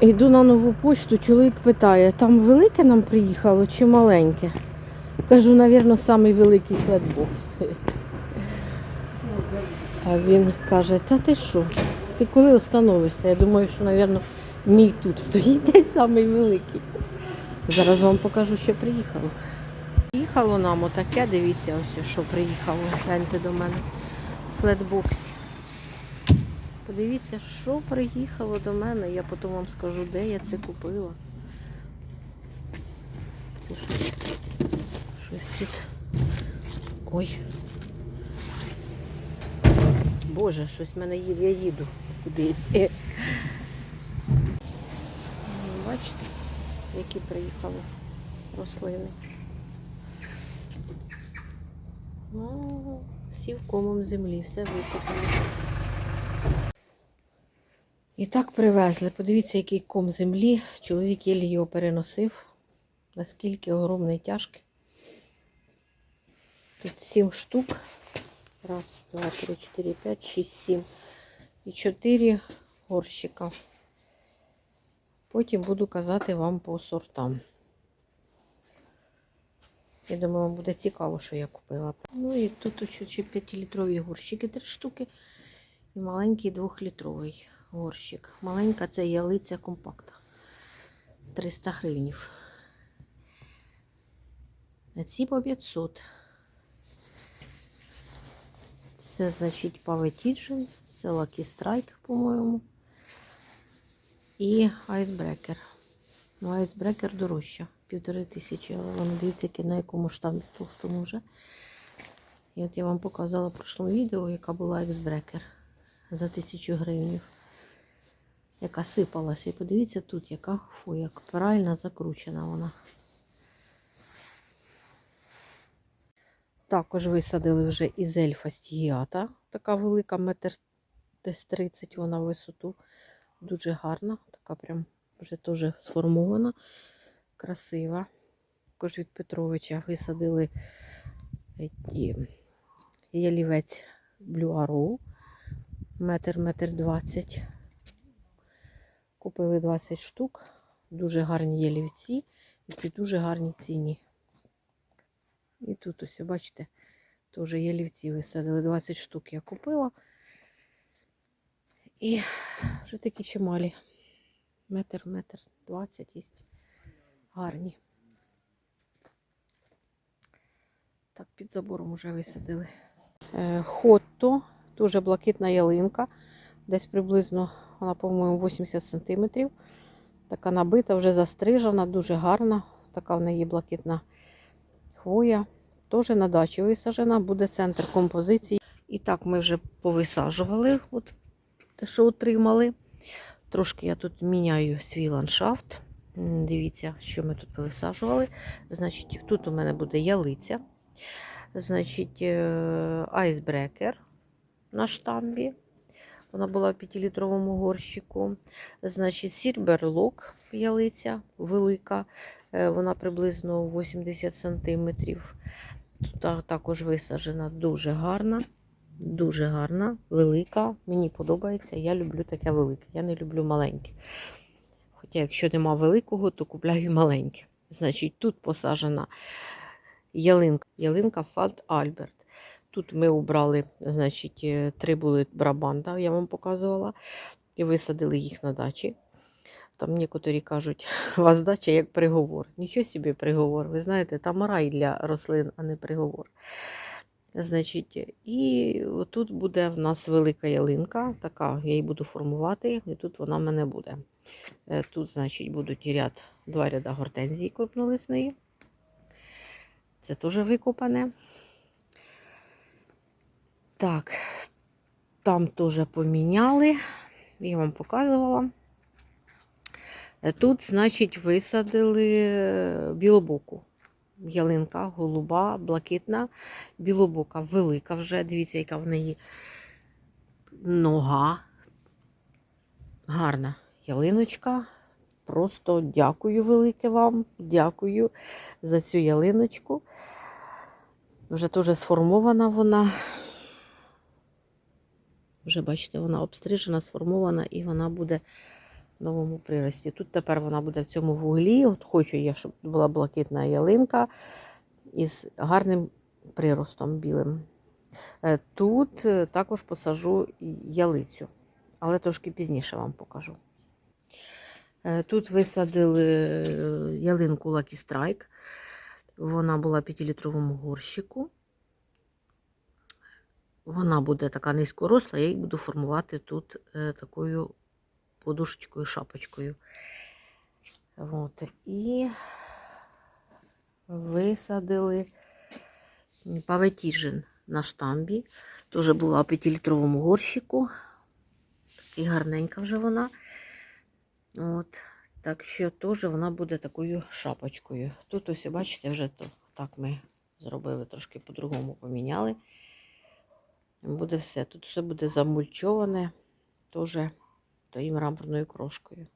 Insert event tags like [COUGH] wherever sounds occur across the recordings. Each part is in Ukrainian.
Йду на нову почту, чоловік питає, там велике нам приїхало чи маленьке? Кажу, навірно, самий великий флетбокс. А він каже, та ти що? Ти коли остановишся? Я думаю, що, навірно, мій тут стоїть десь самий великий. Зараз вам покажу, що приїхало. Приїхало нам отаке, дивіться, ось що приїхало. Гляньте до мене. Флетбокс. Подивіться, що приїхало до мене. Я потім вам скажу, де я це купила. Це щось, щось тут. Ой. Боже, щось в мене їде, я їду кудись. Е. Бачите, які приїхали рослини. Ну, всі в комом землі, все висипано. І так привезли. Подивіться, який ком землі. Чоловік єлі його переносив. Наскільки огромний тяжкий. Тут сім штук. Раз, два, три, чотири, п'ять, шість, сім. І чотири горщика. Потім буду казати вам по сортам. Я думаю, вам буде цікаво, що я купила. Ну і тут ще 5-літрові горщики, 3 штуки. І маленький 2-літровий горщик. Маленька це ялиця компакта. 300 гривнів. На ці по 500. Це, значить, Паветіджин, це Lucky Strike, по-моєму. І айсбрекер. Ну, айсбрекер дорожча. Півтори тисячі, але воно дивіться, на якому штампі товстому вже. І от я вам показала в прошлому відео, яка була айсбрекер за тисячу гривень. Яка сипалася. І подивіться тут, яка фу, як правильно закручена вона. Також висадили вже із ельфа стігіата. Така велика, метр десь 30 вона висоту. Дуже гарна, така прям вже теж сформована, красива. Також від Петровича висадили ті, ялівець Blue Arrow. Метр, метр 20. Купили 20 штук. Дуже гарні ялівці і при дуже гарній ціні. І тут ось, бачите, теж ялівці висадили. 20 штук я купила. І вже такі чималі. Метр, метр 20 є. Гарні. Так, під забором вже висадили. Е, Хотто, дуже блакитна ялинка. Десь приблизно, вона, по-моєму, 80 см. Така набита, вже застрижена, дуже гарна. Така в неї блакитна хвоя. Теж на дачі висаджена, буде центр композиції. І так ми вже повисаджували, от те, що отримали. Трошки я тут міняю свій ландшафт. Дивіться, що ми тут повисаджували. Значить, тут у мене буде ялиця. Значить, е, айсбрекер на штамбі. Вона була в 5-літровому горщику. Значить, сільберлок ялиця велика. Е, Вона приблизно 80 см. Тут також висаджена дуже гарна. Дуже гарна, велика. Мені подобається. Я люблю таке велике. Я не люблю маленьке. Хоча, якщо нема великого, то купляю маленьке. Значить, тут посаджена ялинка, ялинка Фат Альберт. Тут ми обрали, значить, е, три були брабанда, я вам показувала, і висадили їх на дачі. Там некоторі кажуть, у [LAUGHS] вас дача як приговор. Нічого собі приговор. Ви знаєте, там рай для рослин, а не приговор. Значить, і тут буде в нас велика ялинка, така, я її буду формувати, і тут вона в мене буде. Е, Тут, значить, будуть ряд, два ряда гортензії крупнолисної. Це теж викопане. Так, там теж поміняли. Я вам показувала. Е, Тут, значить, висадили е, білобоку. Ялинка голуба, блакитна, білобока, велика вже. Дивіться, яка в неї нога. Гарна ялиночка. Просто дякую велике вам. Дякую за цю ялиночку. Вже теж сформована вона. Вже, бачите, вона обстрижена, сформована і вона буде в новому прирості. Тут тепер вона буде в цьому вуглі. От хочу я, щоб була блакитна ялинка із гарним приростом білим. Е, Тут е, також посажу ялицю, але трошки пізніше вам покажу. Е, Тут висадили ялинку Lucky Strike. Вона була в 5-літровому горщику. Вона буде така низькоросла, я її буду формувати тут е, такою подушечкою, шапочкою. От. І висадили паветіжин на штамбі. Теж була в 5-літровому горщику. Такий гарненька вже вона. От. Так що теж вона буде такою шапочкою. Тут ось, бачите, вже то, так ми зробили, трошки по-другому поміняли. Буде все. Тут все буде замульчоване, теж тою мраморною крошкою.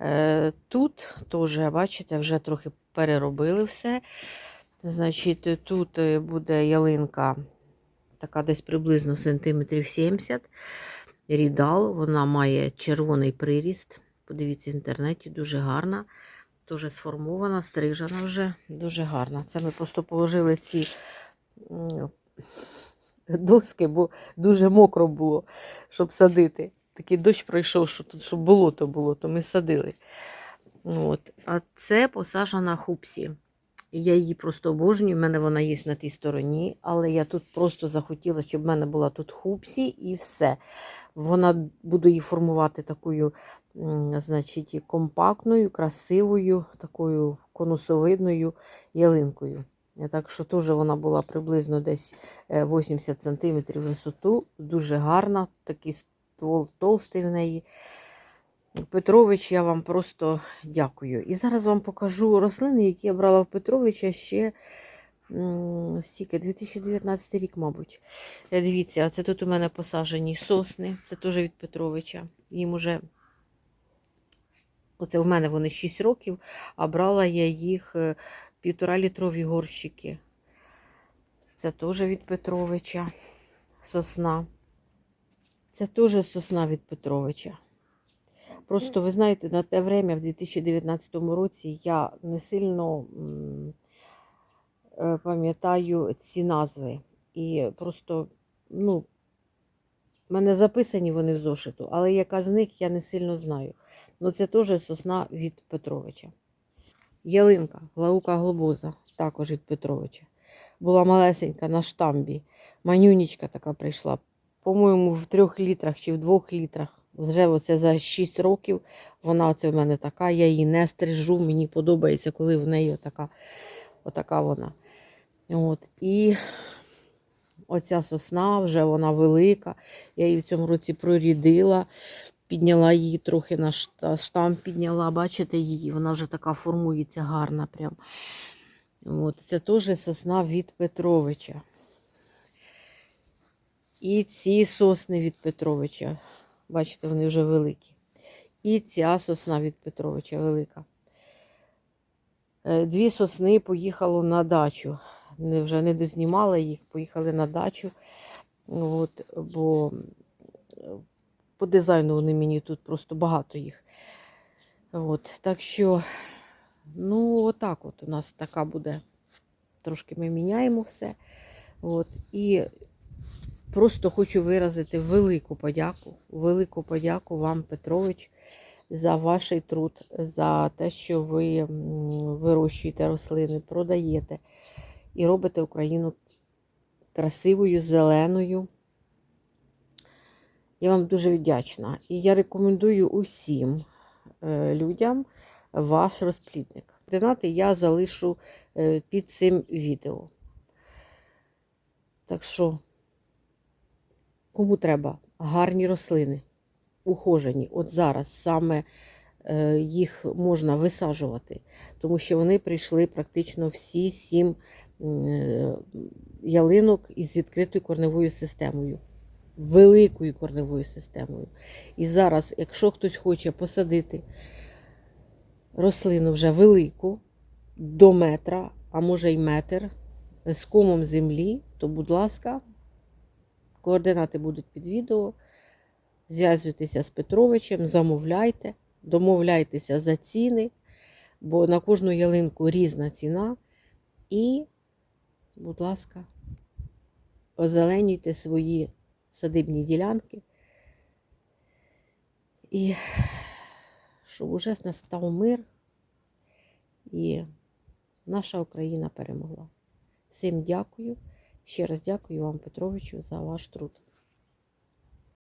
Е, Тут теж, бачите, вже трохи переробили все. Значить, тут е, буде ялинка така десь приблизно сантиметрів 70. Рідал, вона має червоний приріст. Подивіться в інтернеті, дуже гарна. Дуже сформована, стрижена вже, дуже гарна. Це ми просто положили ці доски, бо дуже мокро було, щоб садити. Такий дощ пройшов, що тут, щоб болото було, то ми садили. От. А це посаджена хупсі. Я її просто обожнюю, в мене вона є на тій стороні, але я тут просто захотіла, щоб в мене була тут хупсі і все. Вона буду її формувати такою, значить, компактною, красивою, такою конусовидною ялинкою. Е, Так що теж вона була приблизно десь е, 80 см висоту, дуже гарна, такий ствол толстий в неї. Петрович, я вам просто дякую. І зараз вам покажу рослини, які я брала в Петровича ще стільки, 2019 рік, мабуть. Е, Дивіться, це тут у мене посаджені сосни, це теж від Петровича. Їм уже, оце в мене вони 6 років, а брала я їх е, півтора літрові горщики. Це теж від Петровича сосна. Це теж сосна від Петровича. Просто ви знаєте, на те время, в 2019 році, я не сильно е, пам'ятаю ці назви. І просто, ну, в мене записані вони в зошиту, але яка з них я не сильно знаю. Ну, це теж сосна від Петровича. Ялинка, глаука глобоза, також від Петровича. Була малесенька на штамбі. Манюнічка така прийшла. По-моєму, в трьох літрах чи в двох літрах. Вже оце за 6 років вона оце в мене така. Я її не стрижу. Мені подобається, коли в неї отака, отака вона. От. І оця сосна вже вона велика. Я її в цьому році прорідила, підняла її трохи на шта- штамп, підняла. Бачите її, вона вже така формується гарна. Прям. От. Це теж сосна від Петровича. І ці сосни від Петровича. Бачите, вони вже великі. І ця сосна від Петровича велика. Е, Дві сосни поїхало на дачу. Не, вже не дознімала їх, поїхали на дачу. От, бо по дизайну вони мені тут просто багато їх. От, так що, ну, отак от у нас така буде. Трошки ми міняємо все. От, і Просто хочу виразити велику подяку, велику подяку вам, Петрович, за ваш труд, за те, що ви вирощуєте рослини, продаєте і робите Україну красивою, зеленою. Я вам дуже вдячна. І я рекомендую усім е, людям ваш розплідник. Координати я залишу е, під цим відео. Так що. Кому треба гарні рослини, ухожені, от зараз саме е, їх можна висаджувати, тому що вони прийшли практично всі сім ялинок із відкритою корневою системою, великою корневою системою. І зараз, якщо хтось хоче посадити рослину вже велику, до метра, а може й метр, з комом землі, то, будь ласка, Координати будуть під відео. зв'язуйтеся з Петровичем, замовляйте, домовляйтеся за ціни, бо на кожну ялинку різна ціна. І, будь ласка, озеленюйте свої садибні ділянки. І щоб уже настав мир і наша Україна перемогла. Всім дякую. Ще раз дякую вам, Петровичу, за ваш труд.